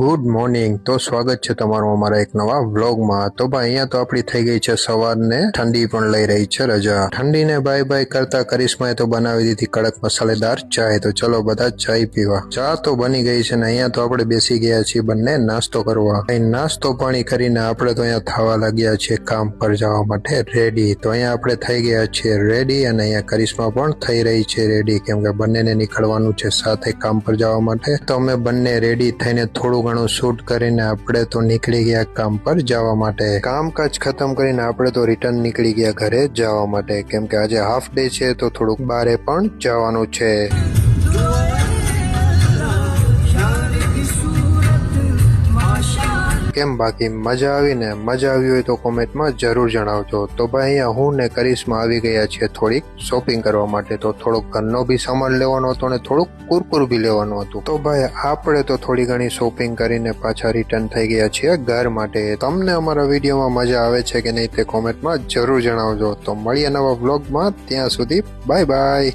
Good morning તો સ્વાગત છે તમારું અમારા એક નવા વ્લોગમાં. તો ભાઈ, અહીંયા તો આપણી થઈ ગઈ છે સવારને. ઠંડી પણ લઈ રહી છે, રજા. ઠંડીને બાય બાય કરતા કરિશ્માએ તો બનાવી દીધી કડક મસાલેદાર ચાય. તો ચલો બધા ચાય પીવા. ચા તો બની ગઈ છે ને અહીંયા તો આપણે બેસી ગયા છીએ બંને નાસ્તો કરવા. અહીં નાસ્તો પાણી કરીને આપણે તો અહીંયા થવા લાગ્યા છીએ કામ પર જવા માટે. રેડી તો અહીંયા આપણે થઈ ગયા છીએ રેડી અને અહીંયા કરિશ્મા પણ થઈ રહી છે રેડી કેમ કે બંનેને નીકળવાનું છે સાથે કામ પર જવા માટે. તો અમે બંને રેડી થઈને થોડું ઘણું શૂટ કરીને આપણે તો નીકળી ગયા કામ પર જવા માટે. કામકાજ ખતમ કરીને આપણે તો રિટર્ન નીકળી ગયા ઘરે જવા માટે. કેમ કે આજે હાફ ડે છે તો થોડુંક બારે પણ જવાનું છે. કેમ બાકી મજા આવીને મજા આવી હોય તો કોમેન્ટમાં જરૂર જણાવજો. તો ભાઈ, અહીંયા હું ને કરિશ્મા આવી ગયા છે થોડીક શોપિંગ કરવા માટે. તો થોડોક ઘરનો બી સામાન લેવાનો હતો ને થોડુંક કુરકુર બી લેવાનું હતું. તો ભાઈ, આપણે તો થોડી ઘણી શોપિંગ કરીને પાછા રિટર્ન થઈ ગયા છીએ ઘર માટે. તમને અમારા વિડીયોમાં મજા આવે છે કે નહીં તે કોમેન્ટમાં જરૂર જણાવજો. તો મળીએ નવા વ્લોગમાં ત્યાં સુધી બાય બાય